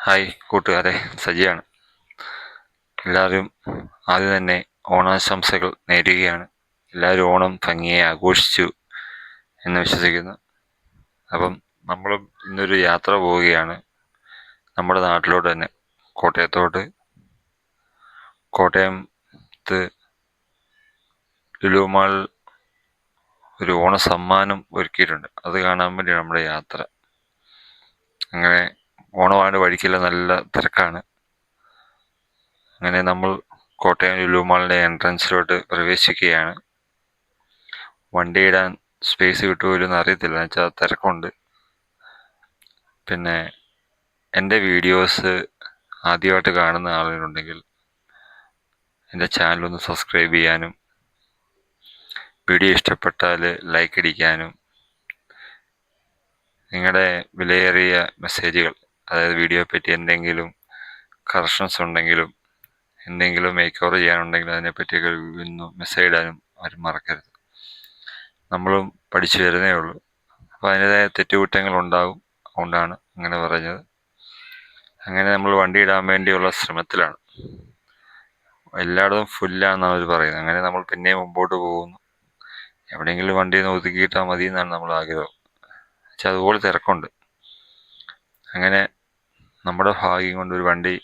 Hi കൂട്ടുകാരെ. സജിയാണ്. എല്ലാവരും ആദ്യം തന്നെ ഓണാശംസകൾ നേരുകയാണ്. എല്ലാവരും ഓണം ഭംഗിയെ ആഘോഷിച്ചു എന്ന് വിശ്വസിക്കുന്നു. അപ്പം നമ്മൾ ഇന്നൊരു യാത്ര പോവുകയാണ്. നമ്മുടെ നാട്ടിലോട്ട് തന്നെ കോട്ടയത്തോട്ട്. കോട്ടയത്ത് ലുലുമാൾ ഒരു ഓണ സമ്മാനം ഒരുക്കിയിട്ടുണ്ട്. അത് കാണാൻ വേണ്ടിയാണ് നമ്മുടെ യാത്ര. അങ്ങനെ ഓണമായിട്ട് വഴിക്കെല്ലാം നല്ല തിരക്കാണ്. അങ്ങനെ നമ്മൾ കോട്ടയം ലുലുമാളിന്റെ എൻട്രൻസിലോട്ട് പ്രവേശിക്കുകയാണ്. വണ്ടി ഇടാൻ സ്പേസ് കിട്ടുമല്ലോ അറിയത്തില്ല. എന്ന് വെച്ചാൽ തിരക്കുണ്ട്. പിന്നെ എന്റെ വീഡിയോസ് ആദ്യമായിട്ട് കാണുന്ന ആളുകളുണ്ടെങ്കിൽ എന്റെ ചാനലൊന്ന് സബ്സ്ക്രൈബ് ചെയ്യാനും വീഡിയോ ഇഷ്ടപ്പെട്ടാൽ ലൈക്ക് അടിക്കാനും നിങ്ങളുടെ വിലയേറിയ മെസ്സേജുകൾ അതായത് വീഡിയോയെ പറ്റി എന്തെങ്കിലും കറക്ഷൻസ് ഉണ്ടെങ്കിലും എന്തെങ്കിലും മേക്ക് ഓവർ ചെയ്യാനുണ്ടെങ്കിൽ അതിനെപ്പറ്റിയൊക്കെ ഒന്ന് മെസ്സേജ് ഇടാനും ആരും മറക്കരുത്. നമ്മളും പഠിച്ചു വരുന്നേ ഉള്ളൂ. അപ്പോൾ അതിന്റെതായ തെറ്റുകുറ്റങ്ങൾ ഉണ്ടാകും അതുകൊണ്ടാണ് അങ്ങനെ പറഞ്ഞത്. അങ്ങനെ നമ്മൾ വണ്ടി ഇടാൻ വേണ്ടിയുള്ള ശ്രമത്തിലാണ്. എല്ലായിടത്തും ഫുല്ലാണെന്നാണ് അവർ പറയുന്നത്. അങ്ങനെ നമ്മൾ പിന്നെ മുമ്പോട്ട് പോകുന്നു. എവിടെയെങ്കിലും വണ്ടി ഒന്ന് ഒതുക്കിയിട്ടാൽ മതി എന്നാണ് നമ്മൾ ആഗ്രഹം. പക്ഷെ അതുപോലെ തിരക്കുണ്ട്. അങ്ങനെ നമ്മുടെ ഭാഗ്യം കൊണ്ട് ഒരു വണ്ടി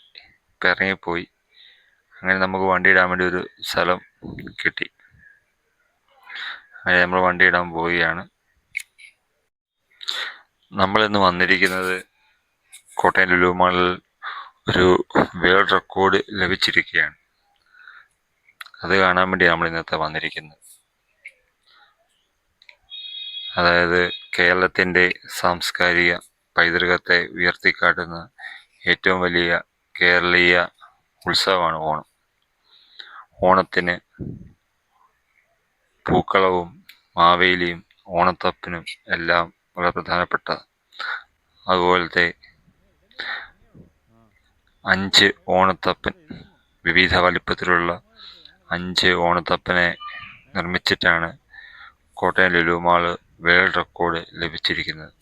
കറങ്ങിപ്പോയി. അങ്ങനെ നമുക്ക് വണ്ടി ഇടാൻ വേണ്ടി ഒരു സ്ഥലം കിട്ടി. അങ്ങനെ നമ്മൾ വണ്ടി ഇടാൻ പോവുകയാണ്. നമ്മളിന്ന് വന്നിരിക്കുന്നത് കോട്ടയം ലുലു മാളിൽ ഒരു വേൾഡ് റെക്കോർഡ് ലഭിച്ചിരിക്കുകയാണ്. അത് കാണാൻ വേണ്ടി നമ്മൾ ഇന്നത്തെ വന്നിരിക്കുന്നത്. അതായത് കേരളത്തിന്റെ സാംസ്കാരിക പൈതൃകത്തെ ഉയർത്തിക്കാട്ടുന്ന ഏറ്റവും വലിയ കേരളീയ ഉത്സവമാണ് ഓണം. ഓണത്തിന് പൂക്കളവും മാവേലിയും ഓണത്തപ്പനും എല്ലാം വളരെ പ്രധാനപ്പെട്ട അതുപോലത്തെ അഞ്ച് ഓണത്തപ്പൻ വിവിധ വലിപ്പത്തിലുള്ള അഞ്ച് ഓണത്തപ്പനെ നിർമ്മിച്ചിട്ടാണ് കോട്ടയം ലുലുമാൾ വേൾഡ് റെക്കോർഡ് ലഭിച്ചിരിക്കുന്നത്.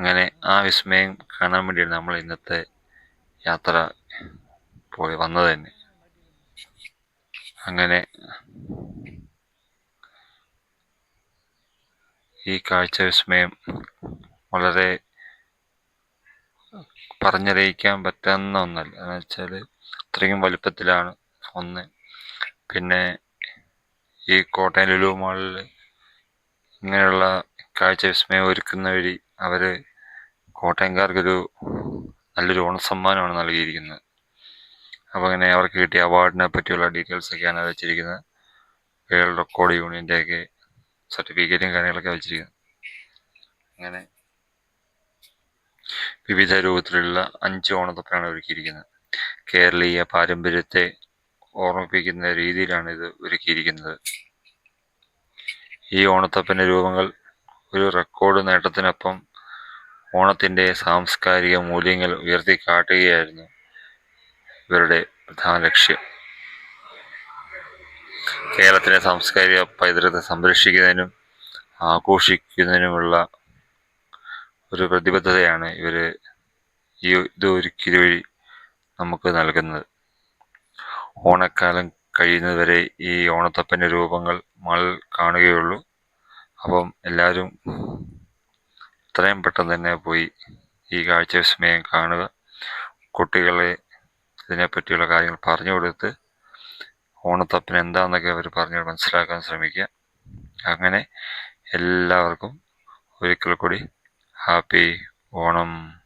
അങ്ങനെ ആ വിസ്മയം കാണാൻ വേണ്ടിയാണ് നമ്മൾ ഇന്നത്തെ യാത്ര പോയി വന്നത് തന്നെ. അങ്ങനെ ഈ കാഴ്ച വിസ്മയം വളരെ പറഞ്ഞറിയിക്കാൻ പറ്റുന്ന ഒന്നല്ല. എന്ന് വെച്ചാൽ അത്രയും വലുപ്പത്തിലാണ് ഒന്ന്. പിന്നെ ഈ കോട്ടയം ലുലു മാളിൽ ഇങ്ങനെയുള്ള കാഴ്ച വിസ്മയം ഒരുക്കുന്ന വഴി അവർ കോട്ടയംകാർക്കൊരു നല്ലൊരു ഓണസമ്മാനമാണ് നൽകിയിരിക്കുന്നത്. അപ്പോൾ അങ്ങനെ അവർക്ക് കിട്ടിയ അവാർഡിനെ പറ്റിയുള്ള ഡീറ്റെയിൽസൊക്കെയാണ് വെച്ചിരിക്കുന്നത്. വേൾഡ് റെക്കോർഡ് യൂണിയന്റെയൊക്കെ സർട്ടിഫിക്കറ്റും കാര്യങ്ങളൊക്കെ വെച്ചിരിക്കുന്നത്. അങ്ങനെ വിവിധ രൂപത്തിലുള്ള അഞ്ച് ഓണത്തപ്പനാണ് ഒരുക്കിയിരിക്കുന്നത്. കേരളീയ പാരമ്പര്യത്തെ ഓർമ്മിപ്പിക്കുന്ന രീതിയിലാണ് ഇത് ഒരുക്കിയിരിക്കുന്നത്. ഈ ഓണത്തപ്പന്റെ രൂപങ്ങൾ ഒരു റെക്കോർഡ് നേട്ടത്തിനൊപ്പം ഓണത്തിന്റെ സാംസ്കാരിക മൂല്യങ്ങൾ ഉയർത്തി കാട്ടുകയായിരുന്നു ഇവരുടെ പ്രധാന ലക്ഷ്യം. കേരളത്തിലെ സാംസ്കാരിക പൈതൃകത്തെ സംരക്ഷിക്കുന്നതിനും ആഘോഷിക്കുന്നതിനുമുള്ള ഒരു പ്രതിബദ്ധതയാണ് ഇവർ ഈ ഇത് വഴി നമുക്ക് നൽകുന്നത്. ഓണക്കാലം കഴിയുന്നതുവരെ ഈ ഓണത്തപ്പന്റെ രൂപങ്ങൾ മൾ കാണുകയുള്ളൂ. അപ്പം എല്ലാവരും എത്രയും പെട്ടെന്ന് തന്നെ പോയി ഈ കാഴ്ച വിസ്മയം കാണുക. കുട്ടികളെ ഇതിനെപ്പറ്റിയുള്ള കാര്യങ്ങൾ പറഞ്ഞു കൊടുത്ത് ഓണത്തപ്പൻ എന്താണെന്നൊക്കെ അവർ പറഞ്ഞു മനസ്സിലാക്കാൻ ശ്രമിക്കുക. അങ്ങനെ എല്ലാവർക്കും ഒരിക്കൽ കൂടി ഹാപ്പി ഓണം.